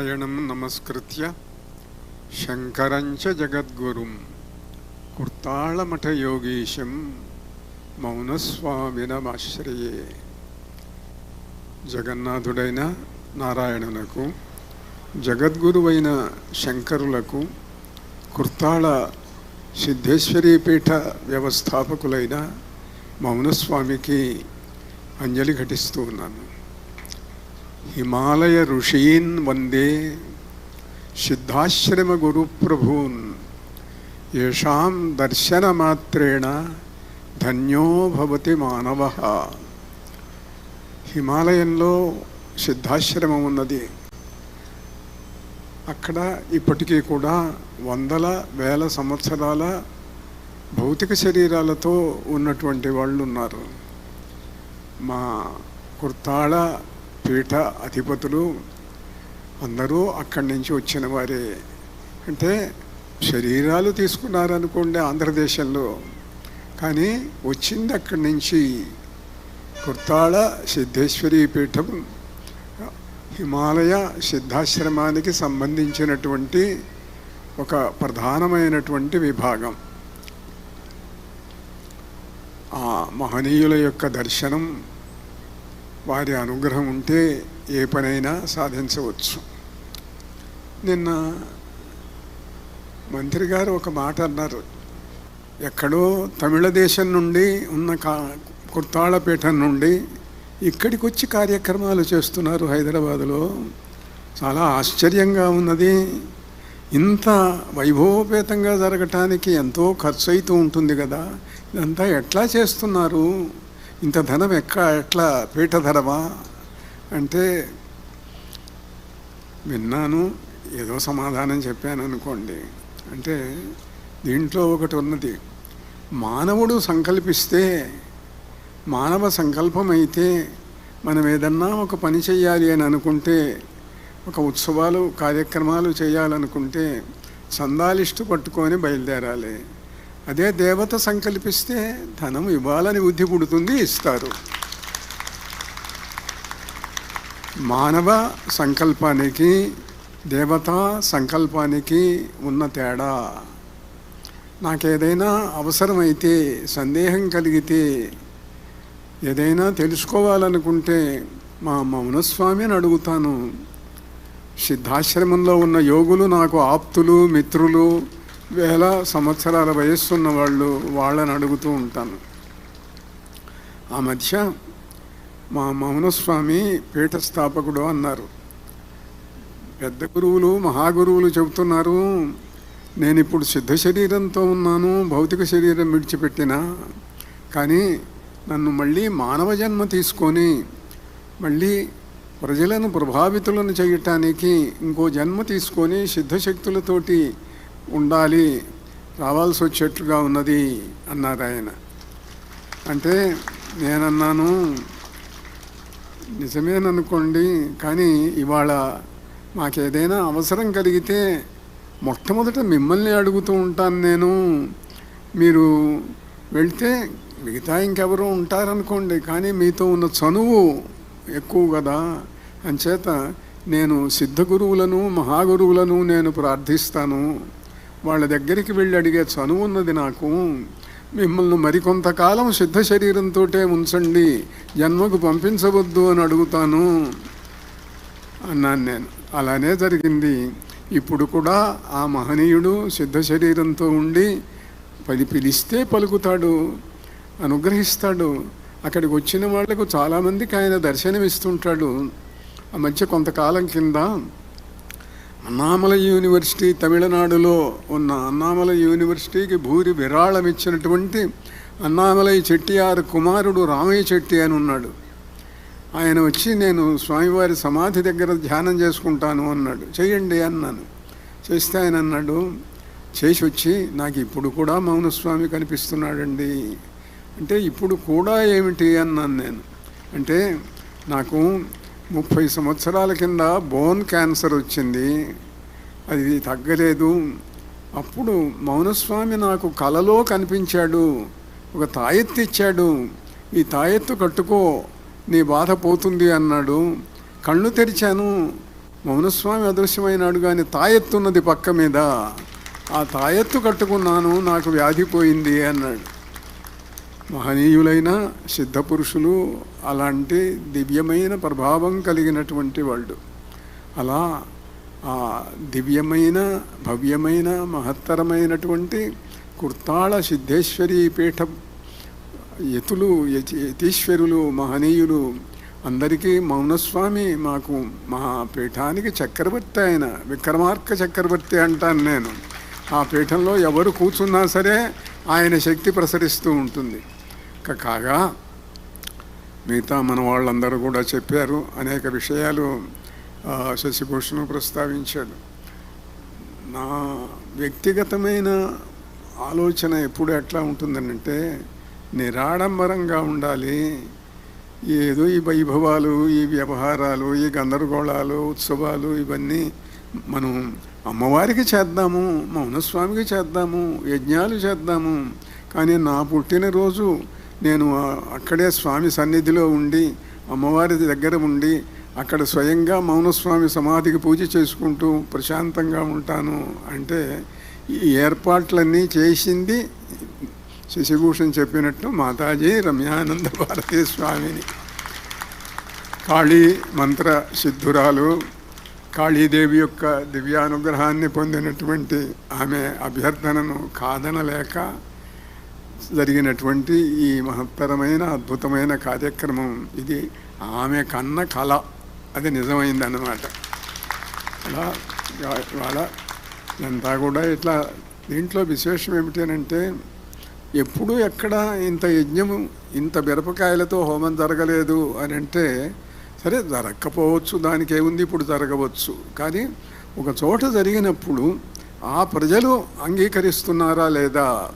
నారాయణం నమస్కృత్య శంకరంచ జగద్గురుం కుర్తాళమఠయోగీశం మౌనస్వామినమాశ్రయే జగన్నాథుడైన నారాయణునకు జగద్గురువైన శంకరులకు కుర్తాళ సిద్ధేశ్వరీపీఠ వ్యవస్థాపకులైన మౌనస్వామికి అంజలి ఘటిస్తూ ఉన్నాను. హిమాలయ ఋషీన్ వందే సిద్ధాశ్రమ గురుప్రభూన్ ఏషాం దర్శనమాత్రేణ ధన్యో భవతి మానవ. హిమాలయంలో సిద్ధాశ్రమం ఉన్నది. అక్కడ ఇప్పటికీ కూడా వందల వేల సంవత్సరాల భౌతిక శరీరాలతో ఉన్నటువంటి వాళ్ళు ఉన్నారు మా కుర్తాళ పీఠ అధిపతులు అందరూ అక్కడి నుంచి వచ్చిన వారే. అంటే శరీరాలు తీసుకున్నారనుకోండి ఆంధ్రదేశంలో కానీ వచ్చింది అక్కడి నుంచి కుర్తాళ సిద్ధేశ్వరి పీఠం హిమాలయ సిద్ధాశ్రమానికి సంబంధించినటువంటి ఒక ప్రధానమైనటువంటి విభాగం. ఆ మహనీయుల యొక్క దర్శనం వారి అనుగ్రహం ఉంటే ఏ పనైనా సాధించవచ్చు. నిన్న మంత్రి గారు ఒక మాట అన్నారు. ఎక్కడో తమిళ దేశం నుండి ఉన్న కా కుర్తాళపేట నుండి ఇక్కడికి వచ్చి కార్యక్రమాలు చేస్తున్నారు హైదరాబాదులో. చాలా ఆశ్చర్యంగా ఉన్నది. ఇంత వైభవపేతంగా జరగటానికి ఎంతో ఖర్చు అవుతూ ఉంటుంది కదా. ఇదంతా ఎట్లా చేస్తున్నారు? ఇంత ధనం ఎక్క ఎట్లా పీఠ ధరమా అంటే విన్నాను ఏదో సమాధానం చెప్పాను అనుకోండి అంటే దీంట్లో ఒకటి ఉన్నది. మానవుడు సంకల్పిస్తే మానవ సంకల్పం అయితే మనం ఏదన్నా ఒక పని చేయాలి అని అనుకుంటే ఒక ఉత్సవాలు కార్యక్రమాలు చేయాలనుకుంటే చందాలిస్టు పట్టుకొని బయలుదేరాలి. అదే దేవత సంకల్పిస్తే ధనం ఇవ్వాలని బుద్ధి పుడుతుంది ఇస్తారు. మానవ సంకల్పానికి దేవతా సంకల్పానికి ఉన్న తేడా నాకేదైనా అవసరమైతే సందేహం కలిగితే ఏదైనా తెలుసుకోవాలనుకుంటే మా మౌనస్వామిని అడుగుతాను. సిద్ధాశ్రమంలో ఉన్న యోగులు నాకు ఆప్తులు మిత్రులు వేల సంవత్సరాల వయస్సున్న వాళ్ళు వాళ్ళని అడుగుతూ ఉంటాను. ఆ మధ్య మా మౌనస్వామి పీఠ స్థాపకుడు అన్నారు. పెద్ద గురువులు మహాగురువులు చెబుతున్నారు నేను ఇప్పుడు సిద్ధ శరీరంతో ఉన్నాను భౌతిక శరీరం విడిచిపెట్టిన కానీ నన్ను మళ్ళీ మానవ జన్మ తీసుకొని మళ్ళీ ప్రజలను ప్రభావితులను చేయటానికి ఇంకో జన్మ తీసుకొని సిద్ధశక్తులతోటి ఉండాలి రావాల్సి వచ్చేట్లుగా ఉన్నది అన్నారు ఆయన. అంటే నేనన్నాను నిజమేననుకోండి కానీ ఇవాళ మాకేదైనా అవసరం కలిగితే మొట్టమొదట మిమ్మల్ని అడుగుతూ ఉంటాను నేను. మీరు వెళ్తే మిగతా ఇంకెవరో ఉంటారనుకోండి కానీ మీతో ఉన్న చనువు ఎక్కువ కదా. అంచేత నేను సిద్ధ గురువులను మహాగురువులను నేను ప్రార్థిస్తాను. వాళ్ళ దగ్గరికి వెళ్ళి అడిగే చనువు ఉన్నది నాకు. మిమ్మల్ని మరికొంతకాలం సిద్ధ శరీరంతో ఉంచండి. జన్మకు పంపించవద్దు అని అడుగుతాను. అన్నాను నేను. అలానే జరిగింది. ఇప్పుడు కూడా ఆ మహనీయుడు సిద్ధ శరీరంతో ఉండి పది పిలిస్తే పలుకుతాడు అనుగ్రహిస్తాడు. అక్కడికి వచ్చిన వాళ్ళకు చాలామందికి ఆయన దర్శనమిస్తుంటాడు. ఆ మధ్య కొంతకాలం కింద అన్నామల యూనివర్సిటీ తమిళనాడులో ఉన్న అన్నామల యూనివర్సిటీకి భూరి విరాళం ఇచ్చినటువంటి అన్నామలై చెట్టియారు కుమారుడు రామయ్య చెట్టి అని ఉన్నాడు. ఆయన వచ్చి నేను స్వామివారి సమాధి దగ్గర ధ్యానం చేసుకుంటాను అన్నాడు. చేయండి అన్నాను. చేస్తే ఆయన అన్నాడు చేసి వచ్చి నాకు ఇప్పుడు కూడా మౌనస్వామి కనిపిస్తున్నాడండి. అంటే ఇప్పుడు కూడా ఏమిటి? అన్నాను నేను. అంటే నాకు ముప్పై సంవత్సరాల కింద బోన్ క్యాన్సర్ వచ్చింది. అది తగ్గలేదు. అప్పుడు మౌనస్వామి నాకు కలలో కనిపించాడు. ఒక తాయెత్తు ఇచ్చాడు. ఈ తాయెత్తు కట్టుకో నీ బాధ పోతుంది అన్నాడు. కళ్ళు తెరిచాను. మౌనస్వామి అదృశ్యమైనాడు కానీ తాయెత్తున్నది పక్క మీద. ఆ తాయెత్తు కట్టుకున్నాను నాకు వ్యాధి పోయింది అన్నాడు. మహనీయులైన సిద్ధపురుషులు అలాంటి దివ్యమైన ప్రభావం కలిగినటువంటి వాళ్ళు. అలా ఆ దివ్యమైన భవ్యమైన మహత్తరమైనటువంటి కుర్తాళ సిద్ధేశ్వరి పీఠ యతులు యతీశ్వరులు మహనీయులు అందరికీ మౌనస్వామి మాకు మా పీఠానికి చక్రవర్తి ఆయన విక్రమార్క చక్రవర్తి అంటాను నేను. ఆ పీఠంలో ఎవరు కూర్చున్నా సరే ఆయన శక్తి ప్రసరిస్తూ ఉంటుంది. కాగా మిగతా మన వాళ్ళందరూ కూడా చెప్పారు. అనేక విషయాలు శశిభూషణ్ ప్రస్తావించాడు. నా వ్యక్తిగతమైన ఆలోచన ఎప్పుడు ఎట్లా ఉంటుందనంటే నిరాడంబరంగా ఉండాలి. ఏదో ఈ వైభవాలు ఈ వ్యవహారాలు ఈ గందరగోళాలు ఉత్సవాలు ఇవన్నీ మనం అమ్మవారికి చేద్దాము మౌనస్వామికి చేద్దాము యజ్ఞాలు చేద్దాము. కానీ నా పుట్టినరోజు నేను అక్కడే స్వామి సన్నిధిలో ఉండి అమ్మవారి దగ్గర ఉండి అక్కడ స్వయంగా మౌనస్వామి సమాధికి పూజ చేసుకుంటూ ప్రశాంతంగా ఉంటాను అంటే ఈ ఏర్పాట్లన్నీ చేసింది శశిభూషణ్ చెప్పినట్టు మాతాజీ రమ్యానంద భారతీ స్వామిని. కాళీ మంత్ర సిద్ధురాలు కాళీదేవి యొక్క దివ్యానుగ్రహాన్ని పొందినటువంటి ఆమె అభ్యర్థనను కాదనలేక జరిగినటువంటి ఈ మహత్తరమైన అద్భుతమైన కార్యక్రమం ఇది. ఆమె కన్న కళ. అది నిజమైందన్నమాట. అలా ఇవా- ఇవాళ ఇదంతా కూడా ఇట్లా దీంట్లో విశేషం ఏమిటంటే ఎప్పుడు ఎక్కడ ఇంత యజ్ఞము ఇంత మిరపకాయలతో హోమం జరగలేదు అని అంటే సరే జరగకపోవచ్చు దానికి ఏముంది ఇప్పుడు జరగవచ్చు. కానీ ఒక చోట జరిగినప్పుడు ఆ ప్రజలు అంగీకరిస్తున్నారా లేదా?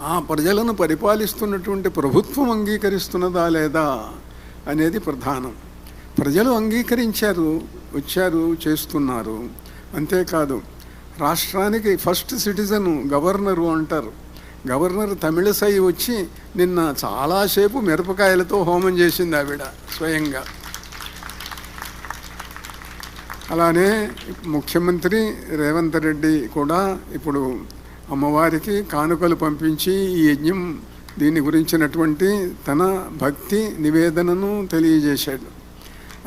ఆ ప్రజలను పరిపాలిస్తున్నటువంటి ప్రభుత్వం అంగీకరిస్తున్నదా లేదా అనేది ప్రధానం. ప్రజలు అంగీకరించారు వచ్చారు చేస్తున్నారు. అంతేకాదు రాష్ట్రానికి ఫస్ట్ సిటిజన్ గవర్నరు అంటారు. గవర్నర్ తమిళసై వచ్చి నిన్న చాలాసేపు మిరపకాయలతో హోమం చేసింది ఆవిడ స్వయంగా. అలానే ముఖ్యమంత్రి రేవంత్ రెడ్డి కూడా ఇప్పుడు అమ్మవారికి కానుకలు పంపించి ఈ యజ్ఞం దీని గురించినటువంటి తన భక్తి నివేదనను తెలియజేశాడు.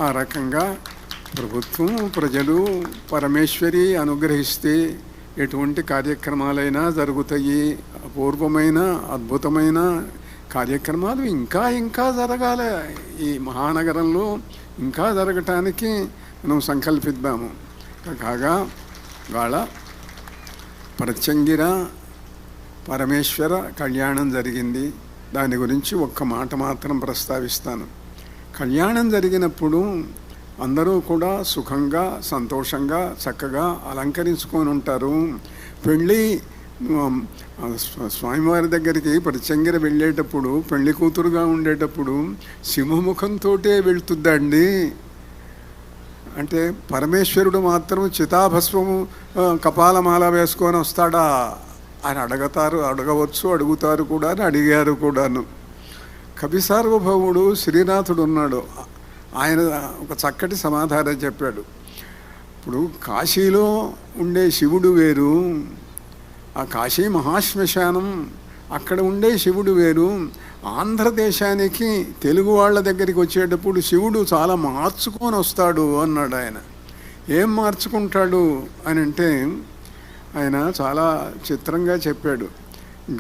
ఆ రకంగా ప్రభుత్వం ప్రజలు పరమేశ్వరి అనుగ్రహిస్తే ఎటువంటి కార్యక్రమాలైనా జరుగుతాయి. అపూర్వమైన అద్భుతమైన కార్యక్రమాలు ఇంకా ఇంకా జరగాలి. ఈ మహానగరంలో ఇంకా జరగటానికి మనం సంకల్పిద్దాము. కాగా వాళ్ళ ప్రత్యంగిర పరమేశ్వర కళ్యాణం జరిగింది. దాని గురించి ఒక్క మాట మాత్రం ప్రస్తావిస్తాను. కళ్యాణం జరిగినప్పుడు అందరూ కూడా సుఖంగా సంతోషంగా చక్కగా అలంకరించుకొని ఉంటారు. పెళ్ళి స్వామివారి దగ్గరికి ప్రత్యంగిర వెళ్ళేటప్పుడు పెళ్ళి కూతురుగా ఉండేటప్పుడు సింహముఖంతోటే వెళ్తుందండి. అంటే పరమేశ్వరుడు మాత్రం చితాభస్వము కపాలమాల వేసుకొని వస్తాడా అని అడగతారు అడగవచ్చు అడుగుతారు కూడా అని అడిగారు కూడాను. కవి సార్వభౌముడు శ్రీనాథుడు ఉన్నాడు. ఆయన ఒక చక్కటి సమాధానం చెప్పాడు. ఇప్పుడు కాశీలో ఉండే శివుడు వేరు ఆ కాశీ మహాశ్మశానం అక్కడ ఉండే శివుడు వేరు ఆంధ్రదేశానికి తెలుగు వాళ్ళ దగ్గరికి వచ్చేటప్పుడు శివుడు చాలా మార్చుకొని వస్తాడు అన్నాడు ఆయన. ఏం మార్చుకుంటాడు అని అంటే ఆయన చాలా చిత్రంగా చెప్పాడు.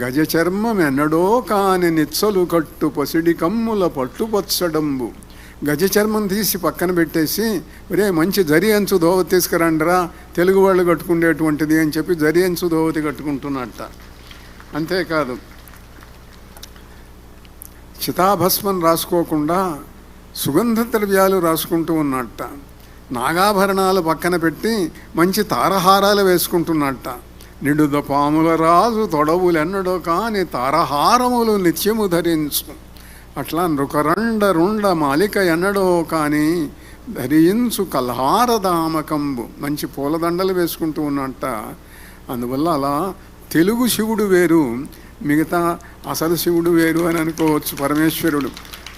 గజ చర్మం ఎన్నడో కాని నిచ్చలు కట్టు పసిడి కమ్ముల పట్టుపచ్చడంబు గజ చర్మం తీసి పక్కన పెట్టేసి ఒరే మంచి జరి అంచు దోవతి తీసుకురండిరా తెలుగు వాళ్ళు కట్టుకునేటువంటిది అని చెప్పి జరి అంచు దోవతి కట్టుకుంటున్నట్ట. అంతేకాదు చితాభస్మం రాసుకోకుండా సుగంధ ద్రవ్యాలు రాసుకుంటూ ఉన్నట్ట. నాగాభరణాలు పక్కన పెట్టి మంచి తారహారాలు వేసుకుంటున్నట్ట. నిడుద పాముల రాజు తొడవులెన్నడో కాని తారహారములు నిత్యము ధరించు. అట్లా నృకరండ రుండ మాలిక ఎన్నడో కానీ ధరించు కల్హారదామకంబు మంచి పూలదండలు వేసుకుంటూ ఉన్నట్ట. అందువల్ల అలా తెలుగు శివుడు వేరు. మిగతా అసలు శివుడు వేరు అని అనుకోవచ్చు పరమేశ్వరుడు.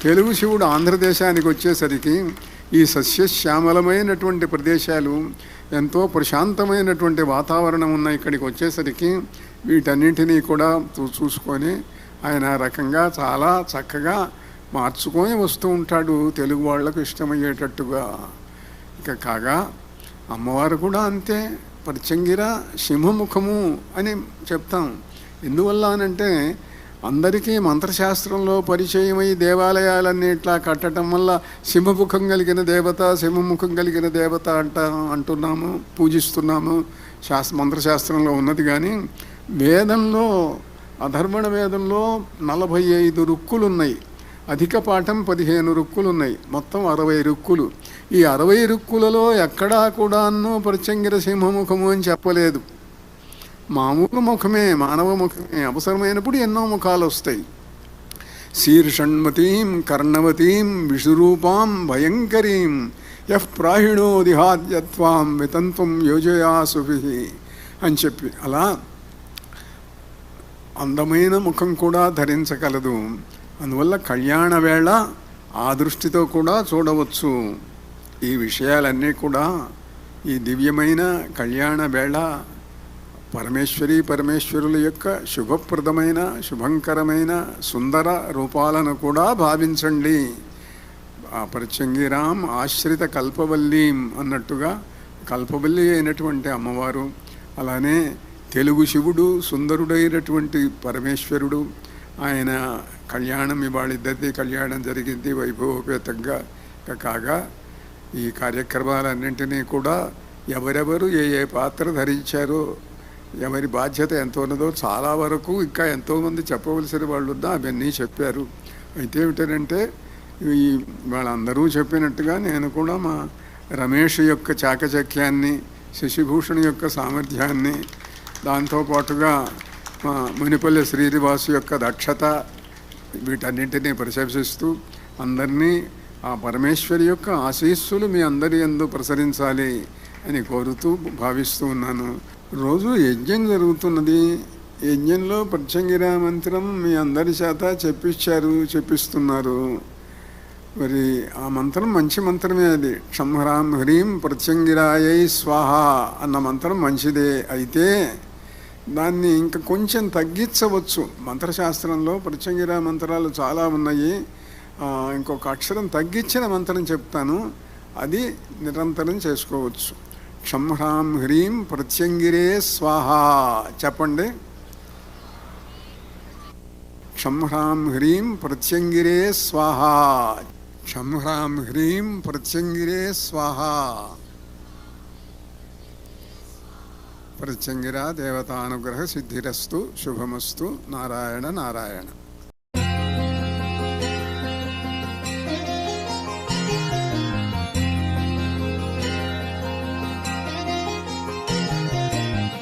తెలుగు శివుడు ఆంధ్రదేశానికి వచ్చేసరికి ఈ సస్యశ్యామలమైనటువంటి ప్రదేశాలు ఎంతో ప్రశాంతమైనటువంటి వాతావరణం ఉన్న ఇక్కడికి వచ్చేసరికి వీటన్నింటినీ కూడా చూ- చూసుకొని ఆయన రకంగా చాలా చక్కగా మార్చుకొని వస్తూ ఉంటాడు. తెలుగు వాళ్ళకు ఇష్టమయ్యేటట్టుగా. ఇక కాగా అమ్మవారు కూడా అంతే. ప్రత్యంగిర సింహముఖము అని చెప్తాం. ఎందువల్ల అనంటే అందరికీ మంత్రశాస్త్రంలో పరిచయమై దేవాలయాలన్నీ ఇట్లా కట్టడం వల్ల సింహముఖం కలిగిన దేవత సింహముఖం కలిగిన దేవత అంట అంటున్నాము పూజిస్తున్నాము. శాస్త్ర మంత్రశాస్త్రంలో ఉన్నది కానీ వేదంలో అధర్మణ వేదంలో నలభై ఐదు రుక్కులు ఉన్నాయి అధిక పాఠం పదిహేను రుక్కులు ఉన్నాయి మొత్తం అరవై రుక్కులు. ఈ అరవై రుక్కులలో ఎక్కడా కూడాను ప్రత్యంగిర సింహముఖము అని చెప్పలేదు. మామూలు ముఖమే మానవ ముఖమే అవసరమైనప్పుడు ఎన్నో ముఖాలు వస్తాయి. శీర్షణ్మతీం కర్ణవతీం విషురూపాం భయంకరీం యహ్ ప్రాహిణో దిహాద్యత్వాం వితంత్వం యోజయాసుభి అని చెప్పి. అలా అందమైన ముఖం కూడా ధరించగలదు. అందువల్ల కళ్యాణ వేళ ఆ దృష్టితో కూడా చూడవచ్చు. ఈ విషయాలన్నీ కూడా ఈ దివ్యమైన కళ్యాణ వేళ పరమేశ్వరి పరమేశ్వరుల యొక్క శుభప్రదమైన శుభంకరమైన సుందర రూపాలను కూడా భావించండి. ఆ పరిచంగిరాం ఆశ్రిత కల్పవల్లీం అన్నట్టుగా కల్పవల్లి అయినటువంటి అమ్మవారు అలానే తెలుగు శివుడు సుందరుడైనటువంటి పరమేశ్వరుడు ఆయన కళ్యాణం ఇవాళిద్దరిది కళ్యాణం జరిగింది వైభవోపేతంగా కాగా ఈ కార్యక్రమాలన్నింటినీ కూడా ఎవరెవరు ఏ ఏ పాత్ర ధరించారో ఎవరి బాధ్యత ఎంత ఉన్నదో చాలా వరకు ఇంకా ఎంతోమంది చెప్పవలసిన వాళ్ళు ఉన్నా అవన్నీ చెప్పారు. అయితే ఏమిటంటే ఈ వాళ్ళందరూ చెప్పినట్టుగా నేను కూడా మా రమేష్ యొక్క చాకచక్యాన్ని శశిభూషణ్ యొక్క సామర్థ్యాన్ని దాంతోపాటుగా మా మునిపల్లి శ్రీనివాసు యొక్క దక్షత వీటన్నింటినీ ప్రశంసిస్తూ అందరినీ ఆ పరమేశ్వరి యొక్క ఆశీస్సులు మీ అందరి ఎందు ప్రసరించాలి అని కోరుతూ భావిస్తూ ఉన్నాను. రోజు యజ్ఞం జరుగుతున్నది. యజ్ఞంలో పచ్చంగిరా మంత్రం మీ అందరి చేత చెప్పించారు చెప్పిస్తున్నారు. మరి ఆ మంత్రం మంచి మంత్రమే అది. క్షంహరాం హ్రీం ప్రత్యంగిరాయై స్వాహ అన్న మంత్రం మంచిదే. అయితే దాన్ని ఇంకా కొంచెం తగ్గించవచ్చు. మంత్రశాస్త్రంలో ప్రత్యంగిరా మంత్రాలు చాలా ఉన్నాయి. ఇంకొక అక్షరం తగ్గించిన మంత్రం చెప్తాను. అది నిరంతరం చేసుకోవచ్చు. క్షం హ్రాం హ్రీం ప్రత్యంగిరే స్వాహ. చెప్పండి. క్షం హ్రాం హ్రీం ప్రత్యంగిరే స్వాహ. క్షం హ్రాం హ్రీం ప్రత్యంగిరే స్వాహ. ప్రత్యంగిర దేవతానుగ్రహ సిద్ధిరస్తు శుభమస్తు నారాయణ నారాయణ.